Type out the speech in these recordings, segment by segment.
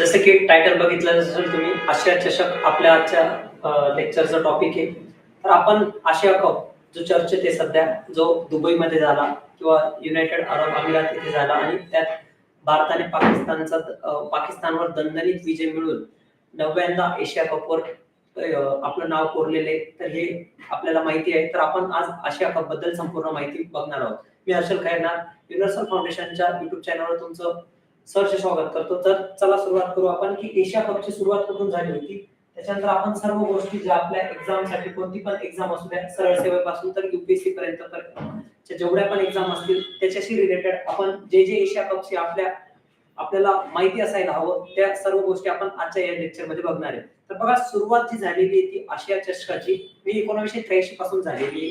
जसं की टायटल बघितलं असेल तुम्ही आशिया चषक आपल्या आजच्या लेक्चरचा टॉपिक आहे. तर आपण आशिया कप जो चर्चेत आहे सध्या जो दुबईमध्ये झाला किंवा युनायटेड अरब अमिरात इथे झाला आणि त्यात भारताने पाकिस्तानचा पाकिस्तानवर दणदणीत विजय मिळून नवव्यांदा एशिया कपवर आपलं नाव कोरलेले तर हे आपल्याला माहिती आहे. तर आपण आज आशिया कपबद्दल संपूर्ण माहिती बघणार आहोत. मी हर्षल खैरनार युनिव्हर्सल फाउंडेशनच्या युट्यूब चॅनलवर तुमचं सहर्ष स्वागत करतो. तर चला सुरुवात करू आपण की एशिया कपची सुरुवात कुठून झाली होती? त्याच्यानंतर आपण सर्व गोष्टी ज्या आपल्या एक्झामसाठी कोणती पण एक्झाम असू द्या सरळ सेवेपासून तर युपीएससी पर्यंत तर जेवढ्या पण एक्झाम असतील त्याच्याशी रिलेटेड आपण जे जे एशिया कपची आपल्या आपल्याला माहिती असायला हवं त्या सर्व गोष्टी आपण आजच्या या लेक्चरमध्ये बघणार आहे. तर बघा सुरुवात जी झालेली आहे ती आशिया चषकाची ही एकोणीसशे त्र्याऐंशी पासून झालेली आहे.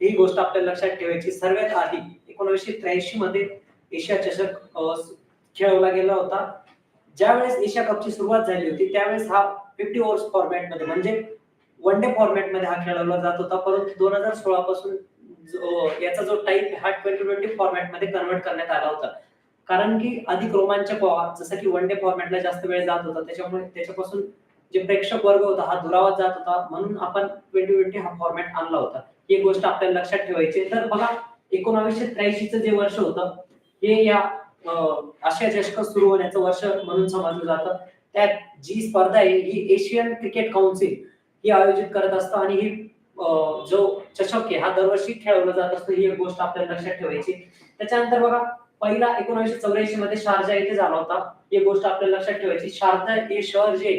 ही गोष्ट आपल्या लक्षात ठेवायची. सर्वात आधी एकोणीसशे त्र्याऐंशी मध्ये एशिया चषक खेळवला गेला होता. ज्यावेळेस एशिया कपची सुरुवात झाली होती त्यावेळेस हा फिफ्टी ओव्हर्स फॉर्मॅटमध्ये म्हणजे वन डे फॉर्मॅटमध्ये हा खेळवला जात होता. परंतु दोन हजार सोळा पासून याचा जो टाईप हा ट्वेंटी ट्वेंटी फॉर्मॅटमध्ये कन्वर्ट करण्यात आला होता. कारण की अधिक रोमांचक व्हावा जसं की वन डे फॉर्मॅटला जास्त वेळ जात होता त्याच्यामुळे त्याच्यापासून जे प्रेक्षक वर्ग होता हा दुरावत जात होता. म्हणून आपण ट्वेंटी ट्वेंटी हा फॉर्मॅट आणला होता. ही गोष्ट आपल्याला लक्षात ठेवायची तर बघा एकोणावीसशे त्र्याऐंशीचं जे वर्ष होतं हे या आशिया चषक सुरू होण्याचं वर्ष म्हणून समजलं जातं. त्यात जी स्पर्धा आहे ही एशियन क्रिकेट काउन्सिल ही आयोजित करत असतं आणि ही जो चषक आहे हा दरवर्षी खेळवला जात असतो ही एक गोष्ट आपल्याला लक्षात ठेवायची. त्याच्यानंतर बघा पहिला एकोणीशे चौऱ्याऐंशी मध्ये शारजा येथे झाला होता. ही गोष्ट आपल्याला लक्षात ठेवायची. शारजा हे शहर जे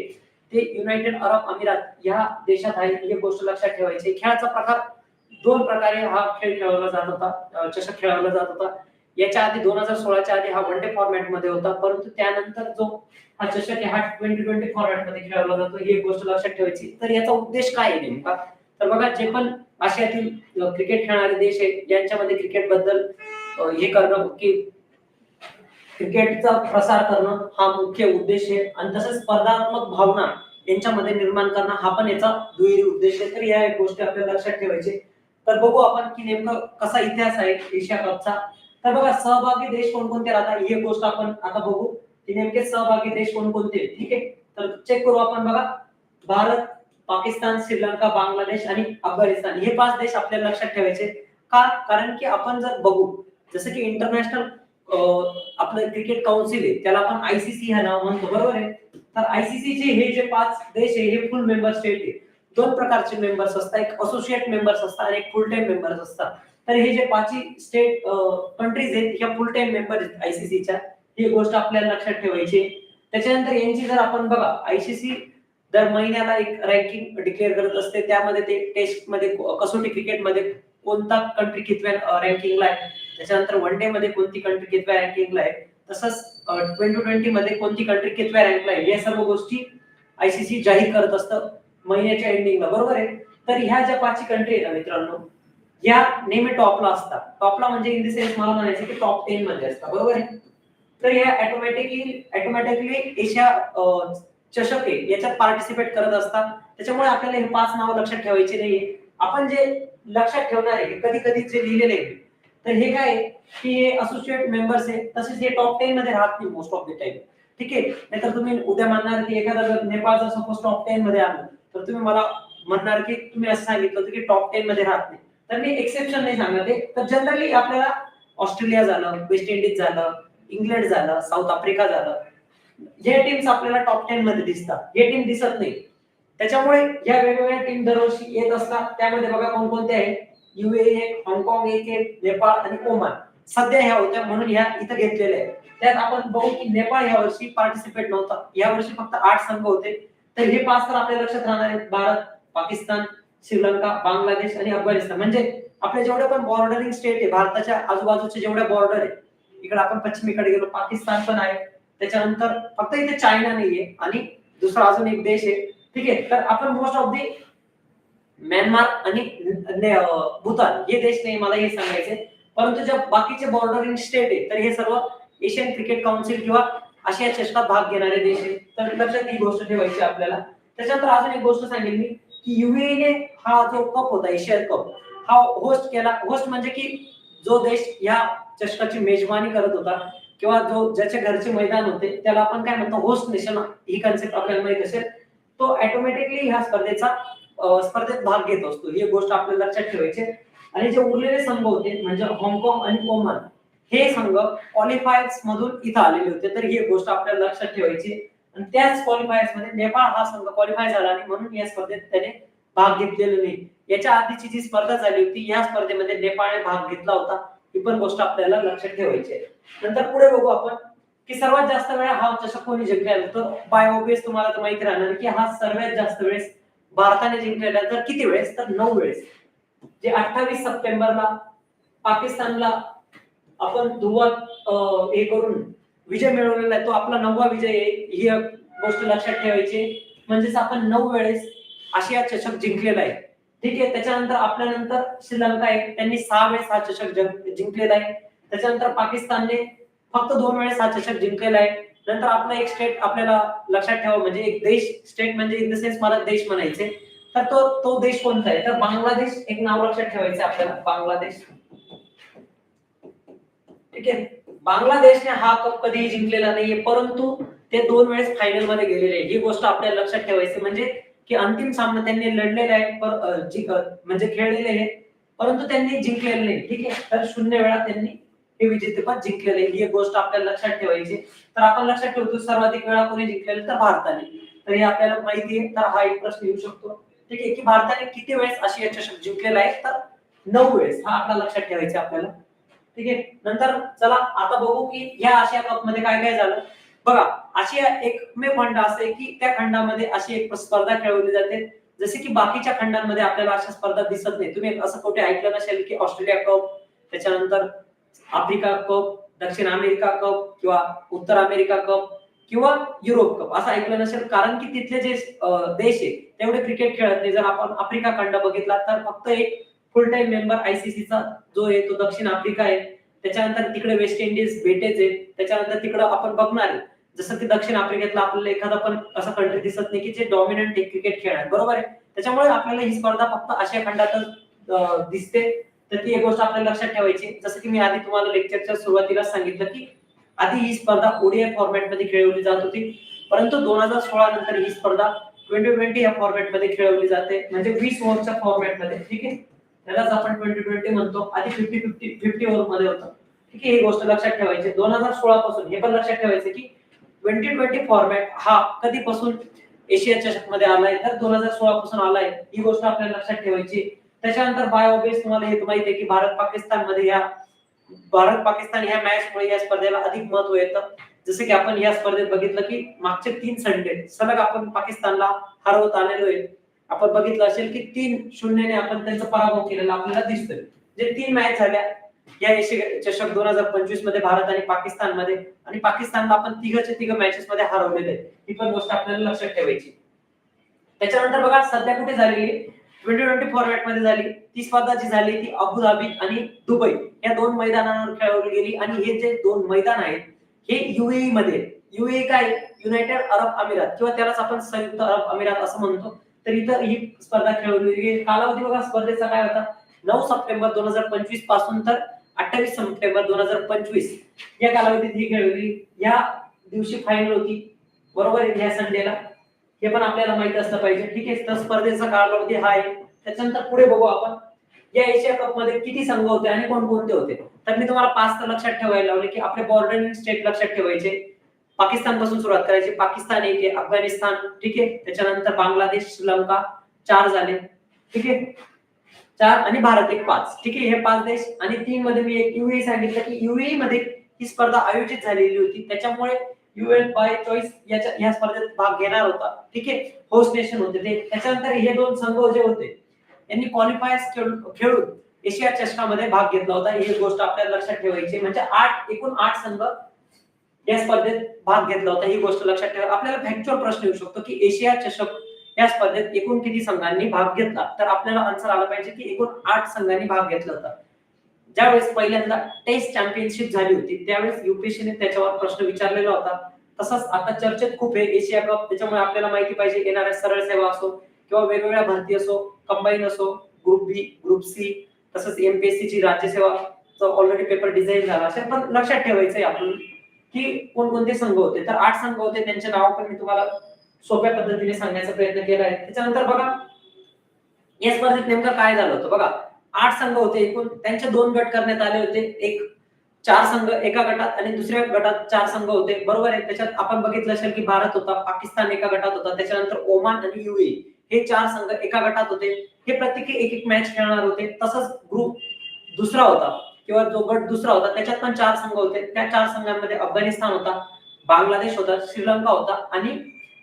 ते युनायटेड अरब अमिरात या देशात आहे ही गोष्ट लक्षात ठेवायची. खेळाचा प्रकार दोन प्रकारे हा खेळ खेळवला जात होता चषक खेळवला जात होता. याच्या आधी दोन हजार सोळाच्या आधी हा वन डे फॉर्मॅटमध्ये होता. परंतु त्यानंतर जो हा चषक आहे हा ट्वेंटी ट्वेंटी फॉर्मॅटमध्ये खेळवला जातो ही गोष्ट लक्षात ठेवायची. तर याचा उद्देश काय आहे नेमका? तर बघा जे पण आशियातील क्रिकेट खेळणारे देश आहेत यांच्यामध्ये क्रिकेटबद्दल हे करणं की क्रिकेटचा प्रसार करणं हा मुख्य उद्देश आहे. आणि तसेच स्पर्धात्मक भावना यांच्यामध्ये निर्माण करणं हा पण याचा दुहेरी उद्देश आहे. तर या एक गोष्टी आपल्याला लक्षात ठेवायचे. तर बघू आपण की नेमकं कसा इतिहास आहे एशिया कपचा. तर बघा सहभागी देश कोणकोणते? राहतात ही एक गोष्ट आपण आता बघू की नेमके सहभागी देश कोणकोणते? ठीक आहे? तर चेक करू आपण बघा. भारत पाकिस्तान श्रीलंका बांगलादेश आणि अफगाणिस्तान हे पाच देश आपल्याला लक्षात ठेवायचे. का? कारण की आपण जर बघू जसं की इंटरनॅशनल आपलं क्रिकेट काउन्सिल आहे त्याला आपण आयसीसी हा नाव म्हणतो. बरोबर आहे? तर आयसीसी चे हे जे पाच देश आहे हे फुल मेंबर स्टेट आहे. दोन प्रकारचे मेंबर्स असतात. एक असोसिएट मेंबर्स असतात आणि एक फुल टाइम मेंबर्स असतात. तर हे जे पाचही स्टेट कंट्रीज आहेत ह्या फुल टाइम मेंबर आहेत आयसीसीच्या ही गोष्ट आपल्याला लक्षात ठेवायची त्याच्यानंतर यांची जर आपण बघा आयसीसी दर महिन्याला एक रँकिंग डिक्लेअर करत असते. त्यामध्ये ते टेस्टमध्ये कसोटी क्रिकेटमध्ये कोणता कंट्री कितव्या रँकिंगला आहे? त्याच्यानंतर वन डे मध्ये कोणती कंट्री कितव्या रँकिंगला आहे? तसंच ट्वेंटी ट्वेंटी मध्ये कोणती कंट्री कितव्या रँकला आहे? या सर्व गोष्टी आयसीसी जाहीर करत असतं महिन्याच्या एंडिंगला बरोबर आहे? तर ह्या ज्या पाचही कंट्री आहेत ना मित्रांनो या नेहमी टॉपला असतात. टॉपला म्हणजे इन द सेन्स मला म्हणायचं की टॉप टेन मध्ये असतात. बरोबर आहे? तर या ऑटोमॅटिकली ऑटोमॅटिकली एशिया चषक आहे याच्यात पार्टिसिपेट करत असतात. त्याच्यामुळे आपल्याला हे पाच नावं लक्षात ठेवायची नाहीये. आपण जे लक्षात ठेवणार आहे कधी कधी जे लिहिलेले आहे तर हे काय आहे? की हे असोसिएट मेंबर्स आहे. तसेच हे टॉप टेन मध्ये राहत नाही मोस्ट ऑफ द टाइम ठीक आहे? नाहीतर तुम्ही उद्या म्हणणार की एखादा जर नेपाळ सपोज टॉप टेन मध्ये आलो तर तुम्ही मला म्हणणार की तुम्ही असं सांगितलं होतं की टॉप टेन मध्ये राहत नाही. तर मी एक्सेप्शन नाही सांगणार ते तर जनरली आपल्याला ऑस्ट्रेलिया झालं वेस्ट इंडिज झालं इंग्लंड झालं साऊथ आफ्रिका झालं. हे टीम्स आपल्याला टॉप टेन मध्ये दिसतात. हे टीम दिसत नाही. त्याच्यामुळे या वेगवेगळ्या टीम दरवर्षी येत असतात. त्यामध्ये बघा कोणकोणते आहेत? युए एक हाँगकाँग एक आहे नेपाळ आणि ओमान. सध्या ह्या होत्या म्हणून ह्या इथं घेतलेल्या आहेत. त्यात आपण बघू की नेपाळ ह्या वर्षी पार्टिसिपेट नव्हता. या वर्षी फक्त आठ संघ होते. तर हे पाच तर आपल्या लक्षात राहणार आहेत. भारत पाकिस्तान श्रीलंका बांगलादेश आणि अफगाणिस्तान. म्हणजे आपल्या जेवढ्या पण बॉर्डरिंग स्टेट आहे भारताच्या आजूबाजूचे जेवढ्या बॉर्डर आहे इकडे आपण पश्चिमेकडे गेलो पाकिस्तान पण आहे. त्याच्यानंतर फक्त इथे चायना नाहीये आणि दुसरा अजून एक देश आहे. ठीक आहे? तर आपण मोस्ट ऑफ दी म्यानमार आणि भूतान हे देश नाही मला हे सांगायचे परंतु ज्या बाकीचे बॉर्डरिंग स्टेट आहे तर हे सर्व एशियन क्रिकेट काउन्सिल किंवा आशिया चषकात भाग घेणारे देश आहे तर लक्षात ही गोष्ट ठेवायची आपल्याला. त्याच्यानंतर अजून एक गोष्ट सांगेल मी. की UAE ने हा जो कप होता एशिया कप हा होस्ट केला. होस्ट म्हणजे की जो देश या चषकाची मेजबानी करत होता किंवा जो ज्याच्या घरचे मैदान होते त्याला आपण काय म्हणतो होस्ट नेशन ही कन्सेप्ट आपल्याला माहीत असेल. तो ऑटोमॅटिकली ह्या स्पर्धेचा स्पर्धेत भाग घेत असतो. ही गोष्ट आपल्याला लक्षात ठेवायची आणि जे उरलेले संघ होते म्हणजे हाँगकाँग आणि ओमान हे संघ क्वालिफायर्स मधून इथं आलेले होते. तर ही गोष्ट आपल्याला लक्षात ठेवायची आहे. आणि त्याच क्वालिफायर्समध्ये नेपाळ हा संघ क्वालिफाय झाला आणि म्हणून या स्पर्धेत त्याने भाग घेतलेला नाही. याच्या आधीची जी स्पर्धा झाली होती या स्पर्धेमध्ये नेपाळने भाग घेतला होता. ही पण गोष्ट आपल्याला लक्षात ठेवायची आहे. नंतर पुढे बघू आपण की सर्वात जास्त वेळा हा चषक कोणी जिंकलेला तर बाय ऑबियस तुम्हाला तर माहिती राहणार की हा सर्वात जास्त वेळेस भारताने जिंकलेला तर किती वेळेस? तर नऊ वेळेस. जे अठ्ठावीस सप्टेंबरला पाकिस्तानला आपण धुवा हे करून विजय मिळवलेला आहे. तो आपला नववा विजय आहे. ही गोष्ट लक्षात ठेवायची. म्हणजेच आपण नऊ वेळेस आशिया चषक जिंकलेला आहे. ठीक आहे? त्याच्यानंतर आपल्यानंतर श्रीलंका आहे. त्यांनी सहा वेळेस हा चषक जिंकलेला आहे. त्याच्यानंतर पाकिस्तानने फक्त दोन वेळेस हा चषक जिंकलेला आहे. नंतर आपला एक स्टेट आपल्याला लक्षात ठेवा म्हणजे एक देश स्टेट म्हणजे इन द सेन्स मला देश म्हणायचे. तर तो तो देश कोणता आहे? तर बांगलादेश एक नाव लक्षात ठेवायचं आपल्याला. बांगलादेश. ठीक आहे? बांगलादेशने हा कप कधीही जिंकलेला नाहीये परंतु ते दोन वेळेस फायनलमध्ये गेलेले आहे ही गोष्ट आपल्याला लक्षात ठेवायची म्हणजे की अंतिम सामना त्यांनी लढलेला आहे म्हणजे खेळलेले आहे परंतु त्यांनी जिंकलेले नाही. ठीक आहे? तर शून्य वेळा त्यांनी हे विजेतेपद जिंकलेले आहे. ही गोष्ट आपल्याला लक्षात ठेवायची तर आपण लक्षात ठेवतो सर्वाधिक वेळा कोणी जिंकलेले तर भारताने. तर हे आपल्याला माहिती आहे. तर हा एक प्रश्न येऊ शकतो. ठीक आहे? की भारताने किती वेळेस आशिया चषक जिंकलेला आहे? तर नऊ वेळेस. हा आपला लक्षात ठेवायचा आपल्याला. ठीक आहे? नंतर चला आता बघू की या आशिया कपमध्ये काय काय झालं. बघा आशिया एकमेव खंड असे की त्या खंडामध्ये अशी एक स्पर्धा खेळवली जाते. जसे की बाकीच्या खंडांमध्ये आपल्याला अशा स्पर्धा दिसत नाही. तुम्ही असं कुठे ऐकलं नसेल की ऑस्ट्रेलिया कप त्याच्यानंतर आफ्रिका कप दक्षिण अमेरिका कप किंवा उत्तर अमेरिका कप किंवा युरोप कप असं ऐकलं नसेल कारण की तिथले जे देश आहे तेवढे क्रिकेट खेळत नाही. जर आपण आफ्रिका खंड बघितला तर फक्त एक फुल टाइम मेंबर आयसीसीचा जो आहे तो दक्षिण आफ्रिका आहे. त्याच्यानंतर तिकडे वेस्ट इंडिज बेटेज आहे. त्याच्यानंतर तिकडे आपण बघणार आहे. जसं की दक्षिण आफ्रिकेतला आपल्याला एखादा पण असा कंट्री दिसत नाही की जे डॉमिनंट आहे क्रिकेट आहे. बरोबर आहे? त्याच्यामुळे आपल्याला ही स्पर्धा फक्त आशिया खंडातच दिसते. तर ती एक गोष्ट आपल्याला लक्षात ठेवायची जसं की मी आधी तुम्हाला लेक्चरच्या सुरुवातीला सांगितलं की आधी ही स्पर्धा ओडीआय फॉर्मॅटमध्ये खेळवली जात होती. परंतु दोन हजार सोळा नंतर ही स्पर्धा ट्वेंटी ट्वेंटी या फॉर्मॅटमध्ये खेळवली जाते. म्हणजे वीस ओव्हरच्या फॉर्मॅटमध्ये ठीक आहे? त्यालाच आपण ट्वेंटी ट्वेंटी म्हणतो. आधी फिफ्टी फिफ्टी फिफ्टी ओव्हरमध्ये होतं. ठीक आहे ही गोष्ट लक्षात ठेवायची. दोन हजार सोळा पासून हे पण लक्षात ठेवायचं की ट्वेंटी ट्वेंटी फॉर्मॅट हा कधीपासून एशिया चषकमध्ये आलाय तर दोन हजार सोळा पासून आलाय. ही गोष्ट आपल्याला लक्षात ठेवायची. त्याच्यानंतर बाय तुम्हाला हे माहिती आहे की भारत पाकिस्तानमध्ये या भारत पाकिस्तान ह्या मॅच मुळे या स्पर्धेला अधिक महत्त्व येतं. जसं की आपण या स्पर्धेत बघितलं की मागचे तीन संडे सलग आपण पाकिस्तानला हरवत आलेलो आहे. आपण बघितलं असेल की तीन शून्यने आपण त्यांचा पराभव केलेला आपल्याला दिसतोय. जे तीन मॅच झाल्या या एशिया चषक दोन हजार पंचवीसमध्ये भारत आणि पाकिस्तानमध्ये आणि पाकिस्तानला आपण तिघच्या तिघ मॅचेस मध्ये हरवलेले आहे. ही पण गोष्ट आपल्याला लक्षात ठेवायची. त्याच्यानंतर बघा सध्या कुठे झालेली ट्वेंटी ट्वेंटी फॉर्मॅटमध्ये झाली. ती स्पर्धा जी झाली ती अबुधाबी आणि दुबई. या दोन मैदानांवर खेळवली गेली. आणि हे जे दोन मैदान आहेत हे युएई मध्ये. युएई काय? युनायटेड अरब अमिरात किंवा त्यालाच आपण संयुक्त अरब अमिरात असं म्हणतो. तर इथं ही स्पर्धा खेळवली गेली. कालावधी बघा स्पर्धेचा काय होता? नऊ सप्टेंबर दोन हजार पंचवीसपासून तर अठ्ठावीस सप्टेंबर दोन हजार पंचवीस या कालावधीत ही खेळवली. या दिवशी फायनल होती. बरोबर या संडेला हे पण आपल्याला माहीत असलं पाहिजे. ठीक आहे तर स्पर्धेचा कालावधी हा आहे. त्याच्यानंतर पुढे बघू आपण. या एशिया कपमध्ये किती संघ होते आणि कोणकोणते होते? तर मी तुम्हाला पाच तर लक्षात ठेवायला लावले की आपले बॉर्डर स्टेट लक्षात ठेवायचे. पाकिस्तानपासून सुरुवात करायची. पाकिस्तान एक आहे अफगाणिस्तान ठीक आहे? त्याच्यानंतर बांगलादेश श्रीलंका चार झाले. ठीक आहे? चार आणि भारत एक पाच. ठीक आहे? हे पाच देश. आणि तीन मध्ये मी एक युए सांगितलं की युएई मध्ये ही स्पर्धा आयोजित झालेली होती. त्याच्यामुळे युएन बाय चॉईस याच्या या स्पर्धेत भाग घेणार होता. ठीक आहे? होस्ट नेशन होते ते. त्याच्यानंतर हे दोन संघ जे होते यांनी क्वालिफायर्स खेळून एशिया चषकामध्ये भाग घेतला होता. ही गोष्ट आपल्याला लक्षात ठेवायची म्हणजे आठ एकूण आठ संघ या स्पर्धेत भाग घेतला होता. ही गोष्ट लक्षात ठेवा. आपल्याला फॅक्च्युअल प्रश्न येऊ शकतो की एशिया चषक या स्पर्धेत एकूण किती संघांनी भाग घेतला? तर आपल्याला आन्सर आला पाहिजे की एकूण आठ संघांनी भाग घेतला होता. ज्यावेळेस पहिल्यांदा टेस्ट चॅम्पियनशिप झाली होती त्यावेळेस युपीएससीने त्याच्यावर प्रश्न विचारलेला होता. तसंच आता चर्चेत खूप आहे. एशिया कप त्याच्यामुळे आपल्याला माहिती पाहिजे येणाऱ्या सरळ सेवा असो किंवा वेगवेगळ्या भरती असो कंबाईन असो ग्रुप बी ग्रुप सी तसंच एमपीएससी ची राज्यसेवा ऑलरेडी पेपर डिझाईन झाला असेल. पण लक्षात ठेवायचंय आपण की कोणकोणते संघ होते? तर आठ संघ होते, त्यांचे नाव पण मी तुम्हाला सोप्या पद्धतीने सांगण्याचा प्रयत्न केला आहे. त्याच्यानंतर बघा, या स्पर्धेत नेमकं काय झालं होतं? बघा, आठ संघ होते, एकूण त्यांचे दोन गट करण्यात आले होते. एक, चार संघ एका गटात आणि दुसऱ्या गटात चार संघ होते. बरोबर आहे, त्याच्यात आपण बघितलं असेल की भारत होता, पाकिस्तान एका गटात होता, त्याच्यानंतर ओमान आणि युए हे चार संघ एका गटात होते. हे प्रत्येकी एक एक मॅच खेळणार होते. तसंच ग्रुप दुसरा होता. किंवा जो गट दुसरा होता त्याच्यात पण चार संघ होते. त्या चार संघांमध्ये अफगाणिस्तान होता बांगलादेश होता श्रीलंका होता आणि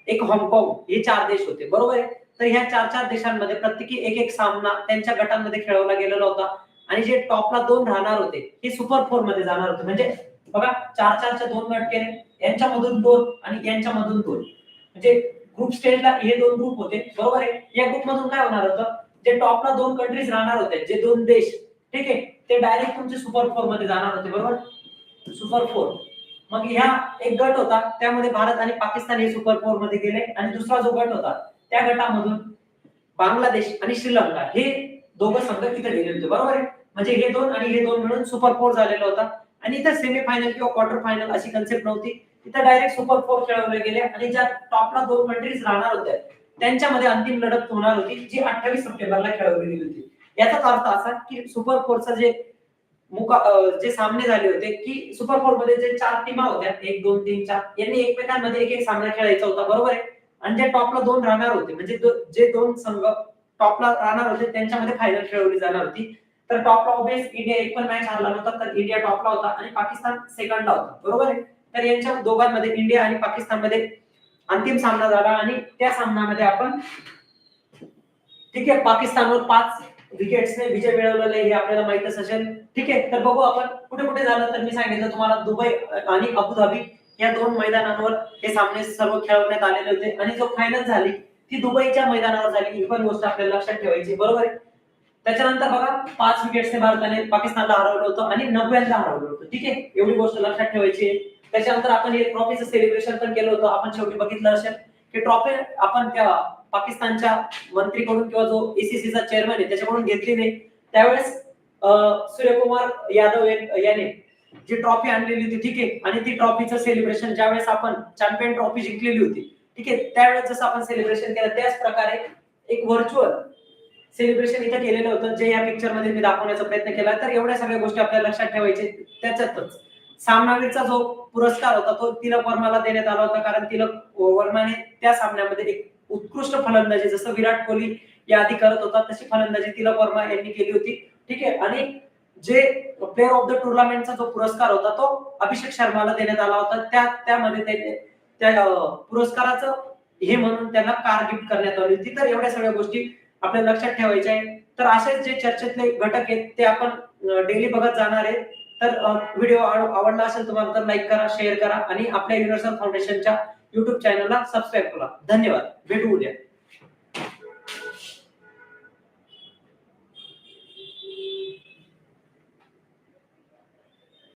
एक हाँगकाँग हे चार देश होते. बरोबर आहे? तर ह्या चार चार देशांमध्ये प्रत्येकी एक एक सामना त्यांच्या गटांमध्ये खेळवला गेलेला होता. आणि जे टॉपला दोन राहणार होते हे सुपर फोरमध्ये जाणार होते. म्हणजे बघा चार चारच्या दोन गट केले यांच्यामधून दोन आणि यांच्यामधून दोन. म्हणजे ग्रुप स्टेजला हे दोन ग्रुप होते. बरोबर आहे? या ग्रुप मधून काय होणार होतं? जे टॉपला दोन कंट्रीज राहणार होते जे दोन देश ठीक आहे? ते डायरेक्ट तुमचे सुपर फोरमध्ये जाणार होते बरोबर? सुपर फोर मग ह्या एक गट होता त्यामध्ये भारत आणि पाकिस्तान हे सुपर फोरमध्ये गेले आणि दुसरा जो गट होता त्या गटामधून बांगलादेश आणि श्रीलंका हे दोघं संघ तिथे गेले होते बरोबर आहे? म्हणजे हे दोन आणि हे दोन मिळून सुपर फोर झालेला होता. आणि इथं सेमीफायनल किंवा क्वार्टर फायनल अशी कन्सेप्ट नव्हती. तिथं डायरेक्ट सुपर फोर खेळवले गेले आणि ज्या टॉपला दोन कंट्रीज राहणार होत्या त्यांच्यामध्ये अंतिम लढत होणार होती जी अठ्ठावीस सप्टेंबरला खेळवली गेली होती. याचाच अर्थ असा की सुपर फोरचा जे मुका जे सामने झाले होते की सुपर फोरमध्ये जे चार टीमा होत्या एक दोन तीन चार यांनी एकमेकांमध्ये एक एक सामना खेळायचा होता बरोबर आहे? आणि जे टॉपला दोन राहणार होते म्हणजे जे दोन संघ टॉपला राहणार होते त्यांच्यामध्ये फायनल खेळवली जाणार होती. तर टॉपला ऑबियस इंडिया एक पण मॅच हरला नव्हता तर इंडिया टॉपला होता आणि पाकिस्तान सेकंडला होता बरोबर आहे? तर यांच्या दोघांमध्ये इंडिया आणि पाकिस्तानमध्ये अंतिम सामना झाला आणि त्या सामन्यामध्ये आपण ठीक आहे पाकिस्तानवर पाच विकेट्सने विजय मिळवलेला हे आपल्याला माहितच असेल. ठीक आहे तर बघू आपण कुठे कुठे झालं तर मी सांगितलं तुम्हाला दुबई आणि अबुधाबी या दोन मैदानांवर हे सामने सर्व खेळवण्यात आलेले होते. आणि जो फायनल झाली ती दुबईच्या मैदानावर झाली. ही पण गोष्ट आपल्याला लक्षात ठेवायची बरोबर आहे? त्याच्यानंतर बघा पाच विकेट्सने भारताने पाकिस्तानला हरवलं होतं आणि नव्याण्णव हरवलं होतं. ठीक आहे? एवढी गोष्ट लक्षात ठेवायची त्याच्यानंतर आपण हे ट्रॉफीचं सेलिब्रेशन पण केलं होतं. आपण शेवटी बघितलं असेल. की ट्रॉफी आपण त्या पाकिस्तानच्या मंत्रीकडून किंवा जो एसीसीचा चेअरमॅन आहे त्याच्याकडून घेतली नाही. त्यावेळेस सूर्यकुमार यादव याने जी ट्रॉफी आणलेली होती ठीक आहे आणि ती ट्रॉफीचं सेलिब्रेशन ज्यावेळेस आपण चॅम्पियन ट्रॉफी जिंकलेली होती ठीक आहे त्यावेळेस जसं आपण सेलिब्रेशन केलं त्याच प्रकारे एक व्हर्च्युअल सेलिब्रेशन इथं केलेलं होतं जे या पिक्चरमध्ये मी दाखवण्याचा प्रयत्न केला. तर एवढ्या सगळ्या गोष्टी आपल्याला लक्षात ठेवायचे त्याच्यातच. सामनावीरचा जो पुरस्कार होता तो तिलक वर्माला देण्यात आला होता कारण तिलक वर्माने त्या सामन्यामध्ये एक उत्कृष्ट फलंदाजी जसं विराट कोहली या आधी करत होता तशी फलंदाजी तिलक वर्मा यांनी केली होती. ठीक आहे? आणि जे प्लेअर ऑफ द टुर्नामेंटचा जो पुरस्कार होता तो अभिषेक शर्माला देण्यात आला होता. त्या त्यामध्ये ते त्या पुरस्काराचं हे म्हणून त्यांना कार गिफ्ट करण्यात आली होती. तर एवढ्या सगळ्या गोष्टी आपल्याला लक्षात ठेवायच्या आहेत. तर असेच जे चर्चेतले घटक आहेत ते आपण डेली बघत जाणार आहे तर व्हिडिओ आवडला असेल तुम्हाला तर लाईक करा शेअर करा आणि आपल्या युनिव्हर्सल फाउंडेशनच्या युट्यूब चॅनलला सबस्क्राईब करा. धन्यवाद. भेटू उद्या.